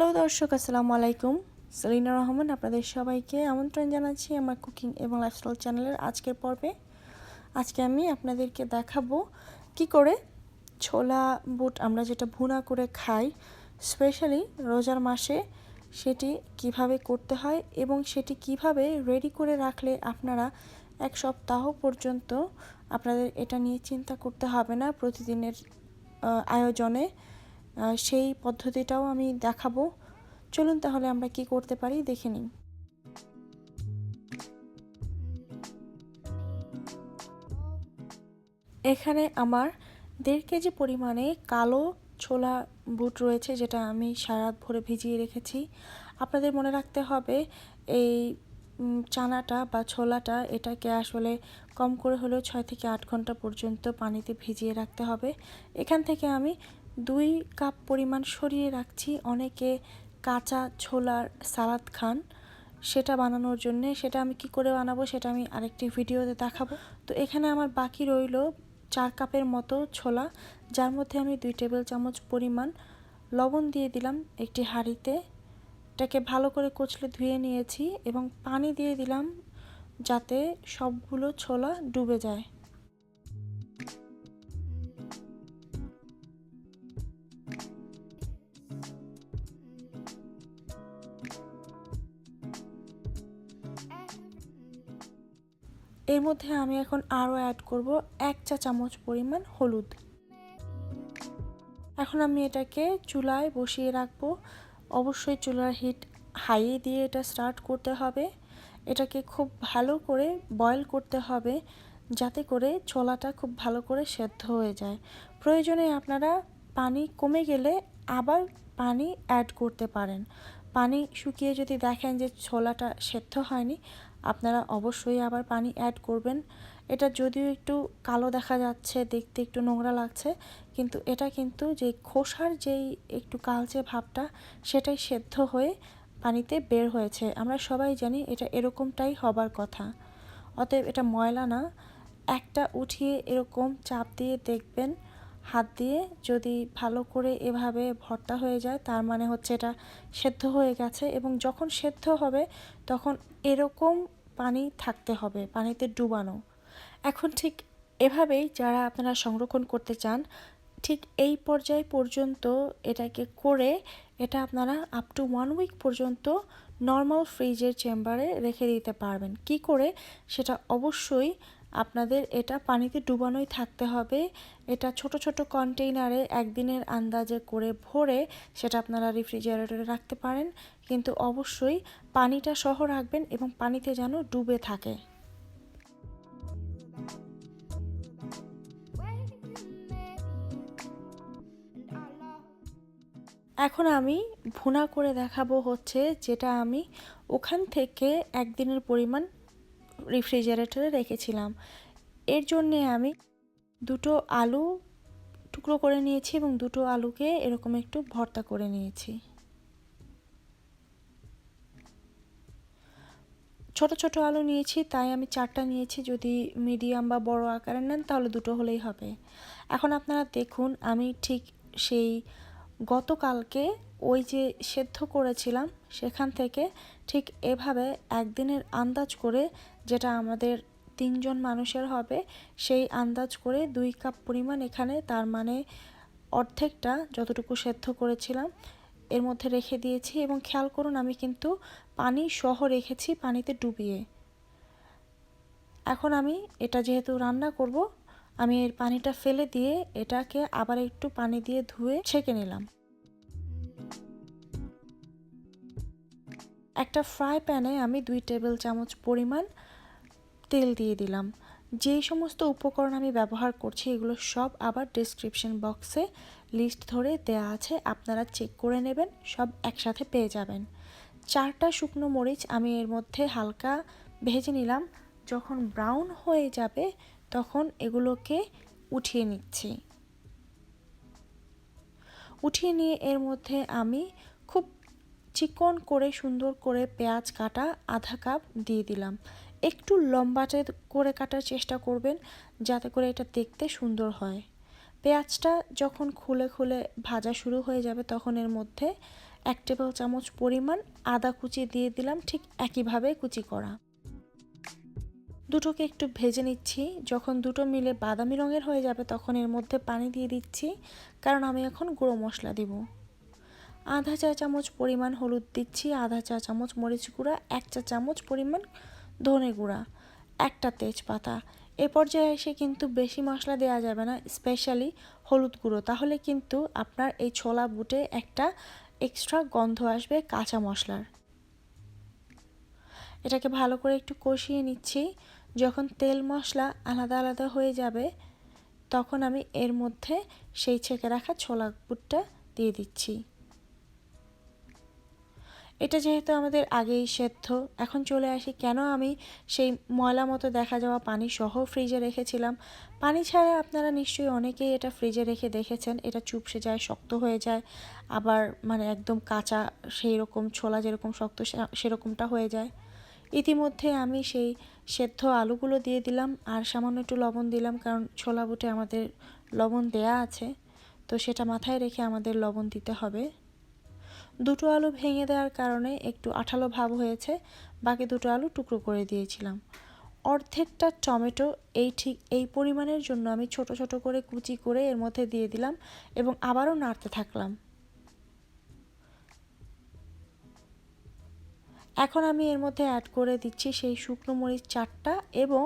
Hello দর্শক, আসসালামু আলাইকুম। সেলিনা রহমান, আপনাদের সবাইকে আমন্ত্রণ জানাচ্ছি আমার কুকিং এবং লাইফস্টাইল চ্যানেলের আজকের পর্বে। আজকে আমি আপনাদেরকে দেখাবো কি করে ছোলা বুট আমরা যেটা ভুনা করে খাই স্পেশালি রোজার মাসে সেটি কীভাবে করতে হয় এবং সেটি কীভাবে রেডি করে রাখলে আপনারা এক সপ্তাহ পর্যন্ত আপনাদের এটা নিয়ে চিন্তা করতে হবে না প্রতিদিনের আয়োজনে। সেই পদ্ধতিটাও আমি দেখাবো। চলুন তাহলে আমরা কি করতে পারি, দেখে নিই। এখানে আমার দেড় কেজি পরিমাণে কালো ছোলা বুট রয়েছে, যেটা আমি সারা ভরে ভিজিয়ে রেখেছি। আপনাদের মনে রাখতে হবে, এই চানাটা বা ছোলাটা, এটাকে আসলে কম করে হলেও ছয় থেকে আট ঘণ্টা পর্যন্ত পানিতে ভিজিয়ে রাখতে হবে। এখান থেকে আমি দুই কাপ পরিমাণ সরিয়ে রাখছি। অনেকে কাঁচা ছোলার সালাদ খান। সেটা বানানোর জন্য। সেটা আমি কি করে বানাবো সেটা আমি আরেকটি ভিডিওতে দেখাবো। তো এখানে আমার বাকি রইল চার কাপের মতো ছোলা, যার মধ্যে আমি দুই টেবিল চামচ পরিমাণ লবণ দিয়ে দিলাম একটি হাঁড়িতে। এটাকে ভালো করে কচলে ধুয়ে নিয়েছি এবং পানি দিয়ে দিলাম যাতে সবগুলো ছোলা ডুবে যায়। এর মধ্যে আমি এখন আরও অ্যাড করব এক চা চামচ পরিমাণ হলুদ। এখন আমি এটাকে চুলায় বসিয়ে রাখব। অবশ্যই চুলার হিট হাইয়ে দিয়ে এটা স্টার্ট করতে হবে। এটাকে খুব ভালো করে বয়েল করতে হবে যাতে করে ছোলাটা খুব ভালো করে সেদ্ধ হয়ে যায়। প্রয়োজনে আপনারা পানি কমে গেলে আবার পানি অ্যাড করতে পারেন। পানি শুকিয়ে যদি দেখেন যে ছোলাটা সেদ্ধ হয়নি আপনারা অবশ্যই আবার পানি অ্যাড করবেন। এটা যদিও একটু কালো দেখা যাচ্ছে, দেখতে একটু নোংরা লাগছে, কিন্তু এটা কিন্তু যে খোসার যেই একটু কালচে ভাবটা, সেটাই সেদ্ধ হয়ে পানিতে বের হয়েছে। আমরা সবাই জানি এটা এরকমটাই হবার কথা। অতএব এটা ময়লা না, একটা উঠিয়ে এরকম চাপ দিয়ে দেখবেন। হাত দিয়ে যদি ভালো করে এভাবে ভর্তা হয়ে যায়, তার মানে হচ্ছে এটা সেদ্ধ হয়ে গেছে এবং যখন সেদ্ধ হবে, তখন এরকম পানি থাকতে হবে, পানিতে ডুবানো। এখন ঠিক এভাবেই যারা আপনারা সংরক্ষণ করতে চান, ঠিক এই পর্যায় পর্যন্ত এটাকে করে এটা আপনারা আপ টু ওয়ান উইক পর্যন্ত নর্মাল ফ্রিজের চেম্বারে রেখে দিতে পারবেন। কি করে? সেটা অবশ্যই আপনাদের এটা পানিতে ডুবানোই থাকতে হবে। এটা ছোট ছোট কন্টেইনারে একদিনের আন্দাজে করে ভরে সেটা আপনারা রেফ্রিজারেটরে রাখতে পারেন। কিন্তু অবশ্যই পানিটা সহ রাখবেন এবং পানিতে যেন ডুবে থাকে। এখন আমি ভুনা করে দেখাবো হচ্ছে যেটা আমি ওখান থেকে একদিনের পরিমাণ রেফ্রিজারেটরে রেখেছিলাম। এর জন্যে আমি দুটো আলু টুকরো করে নিয়েছি এবং দুটো আলুকে এরকম একটু ভর্তা করে নিয়েছি। ছোট ছোট আলু নিয়েছি, তাই আমি চারটা নিয়েছি। যদি মিডিয়াম বা বড় আকারের নেন, তাহলে দুটো হলেই হবে। এখন আপনারা দেখুন, আমি ঠিক সেই গতকালকে ওই যে সেদ্ধ করেছিলাম, সেখান থেকে ঠিক এভাবে একদিনের আন্দাজ করে যেটা আমাদের তিনজন মানুষের হবে, সেই আন্দাজ করে দুই কাপ পরিমাণ এখানে, তার মানে অর্ধেকটা যতটুকু সেদ্ধ করেছিলাম, এর মধ্যে রেখে দিয়েছি। এবং খেয়াল করুন, আমি কিন্তু পানি সহ রেখেছি পানিতে ডুবিয়ে। এখন আমি এটা যেহেতু রান্না করব, আমি এর পানিটা ফেলে দিয়ে এটাকে আবার একটু পানি দিয়ে ধুয়ে ছেঁকে নিলাম। একটা ফ্রাই প্যানে আমি দুই টেবিল চামচ পরিমাণ তেল দিয়ে দিলাম। যেই সমস্ত উপকরণ আমি ব্যবহার করছি, এগুলো সব আবার ডিসক্রিপশন বক্সে লিস্ট ধরে দেয়া আছে। আপনারা চেক করে নেবেন, সব একসাথে পেয়ে যাবেন। চারটা শুকনো মরিচ আমি এর মধ্যে হালকা ভেজে নিলাম। যখন ব্রাউন হয়ে যাবে, তখন এগুলোকে উঠিয়ে নিচ্ছি। উঠিয়ে নিয়ে এর মধ্যে আমি খুব চিকন করে সুন্দর করে পেঁয়াজ কাটা, আধা কাপ দিয়ে দিলাম। একটু লম্বাটে করে কাটার চেষ্টা করবেন যাতে করে এটা দেখতে সুন্দর হয়। পেঁয়াজটা যখন খুলে খুলে ভাজা শুরু হয়ে যাবে তখন এর মধ্যে এক টেবিল চামচ পরিমাণ আদা কুচি দিয়ে দিলাম ঠিক একইভাবে কুচি করা। দুটোকে একটু ভেজে নিচ্ছি। যখন দুটো মিলে বাদামি রঙের হয়ে যাবে তখন এর মধ্যে পানি দিয়ে দিচ্ছি, কারণ আমি এখন গুঁড়ো মশলা দিব। আধা চা চামচ পরিমাণ হলুদ দিচ্ছি, আধা চা চামচ মরিচ গুঁড়া, এক চা চামচ পরিমাণ ধনে গুঁড়া, একটা তেজপাতা। এ পর্যায়ে এসে কিন্তু বেশি মশলা দেওয়া যাবে না, স্পেশালি হলুদ গুঁড়ো। তাহলে কিন্তু আপনার এই ছোলা বুটে একটা এক্সট্রা গন্ধ আসবে কাঁচা মশলার। এটাকে ভালো করে একটু কষিয়ে নিচ্ছি। যখন তেল মশলা আলাদা আলাদা হয়ে যাবে, তখন আমি এর মধ্যে সেই ছেঁকে রাখা ছোলা বুটটা দিয়ে দিচ্ছি। এটা যেহেতু আমাদের আগেই সেদ্ধ, এখন চলে আসি কেন আমি সেই ময়লা মতো দেখা যাওয়া পানি সহ ফ্রিজে রেখেছিলাম। পানি ছাড়া আপনারা নিশ্চয়ই অনেকেই এটা ফ্রিজে রেখে দেখেছেন, এটা চুপসে যায়, শক্ত হয়ে যায়, আবার মানে একদম কাঁচা সেই রকম ছোলা যেরকম শক্ত সেরকমটা হয়ে যায়। ইতিমধ্যে আমি সেই সেদ্ধ আলুগুলো দিয়ে দিলাম আর সামান্য একটু লবণ দিলাম কারণ ছোলা বুটে আমাদের লবণ দেয়া আছে, তো সেটা মাথায় রেখে আমাদের লবণ দিতে হবে। দুটো আলু ভেঙে দেওয়ার কারণে একটু আঠালো ভাব হয়েছে, বাকি দুটো আলু টুকরো করে দিয়েছিলাম। অর্ধেকটা টমেটো এই ঠিক এই পরিমাণের জন্য আমি ছোট ছোট করে কুচি করে এর মধ্যে দিয়ে দিলাম এবং আবারও নাড়তে থাকলাম। এখন আমি এর মধ্যে অ্যাড করে দিচ্ছি সেই শুকনো মরিচ চারটা এবং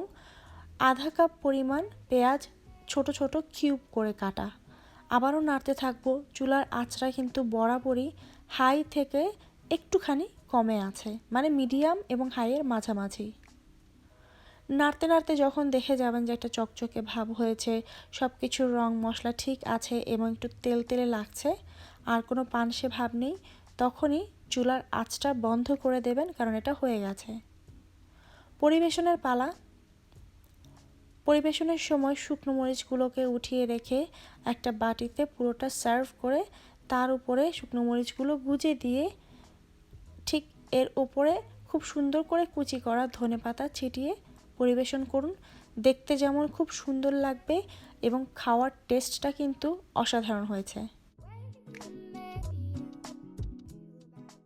আধা কাপ পরিমাণ পেঁয়াজ ছোট ছোট কিউব করে কাটা। আবারও নাড়তে থাকব, চুলার আঁচড়া কিন্তু বরাবরই হাই থেকে একটুখানি কমে আছে মানে মিডিয়াম এবং হাইয়ের মাঝামাঝি। নাড়তে নাড়তে যখন দেখে যাবেন যে একটা চকচকে ভাব হয়েছে সব কিছুর রং মশলা ঠিক আছে এবং একটু তেল তেলে লাগছে, আর কোনো পানসে ভাব নেই, তখনই চুলার আঁচটা বন্ধ করে দেবেন কারণ এটা হয়ে গেছে। পরিবেশনের পালা। পরিবেশনের সময় শুকনো মরিচগুলোকে উঠিয়ে রেখে একটা বাটিতে পুরোটা সার্ভ করে তার উপরে শুকনো মরিচগুলো গুজে দিয়ে ঠিক এর উপরে খুব সুন্দর করে কুচি করা ধনে পাতা ছিটিয়ে পরিবেশন করুন। দেখতে যেমন খুব সুন্দর লাগবে এবং খাওয়ার টেস্টটা কিন্তু অসাধারণ হয়েছে।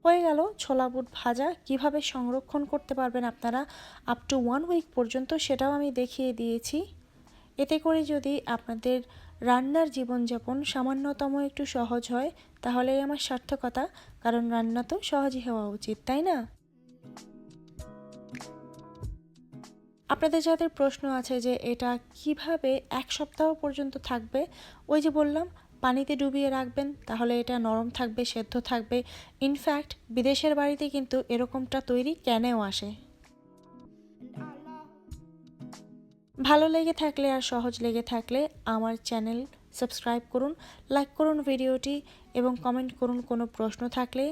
হয়ে গেল ছোলা বুট ভাজা। কীভাবে সংরক্ষণ করতে পারবেন আপনারা? আপ টু ওয়ান উইক পর্যন্ত সেটাও আমি দেখিয়ে দিয়েছি। এতে করে যদি আপনাদের রান্নার জীবনযাপন সামান্যতম একটু সহজ হয়, তাহলেই আমার সার্থকতা, কারণ রান্না তো সহজই হওয়া উচিত, তাই না? আপনাদের যাদের প্রশ্ন আছে যে এটা কীভাবে এক সপ্তাহ পর্যন্ত থাকবে, ওই যে বললাম, পানিতে ডুবিয়ে রাখবেন, তাহলে এটা নরম থাকবে, সেদ্ধ থাকবে। ইনফ্যাক্ট বিদেশের বাড়িতে কিন্তু এরকমটা তৈরি ক্যানেও আসে। ভালো লেগে থাকলে আর সহজ লেগে থাকলে আমার চ্যানেল সাবস্ক্রাইব করুন, লাইক করুন ভিডিওটি এবং কমেন্ট করুন কোনো প্রশ্ন থাকলে।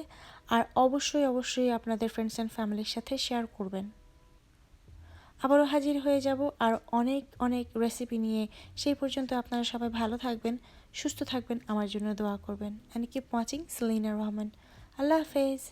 আর অবশ্যই অবশ্যই আপনাদের ফ্রেন্ডস অ্যান্ড ফ্যামিলির সাথে শেয়ার করবেন। আবারও হাজির হয়ে যাব আর অনেক অনেক রেসিপি নিয়ে। সেই পর্যন্ত আপনারা সবাই ভালো থাকবেন, সুস্থ থাকবেন, আমার জন্য দোয়া করবেন। And keep watching Selina Rahman আল্লাহ হাফেজ।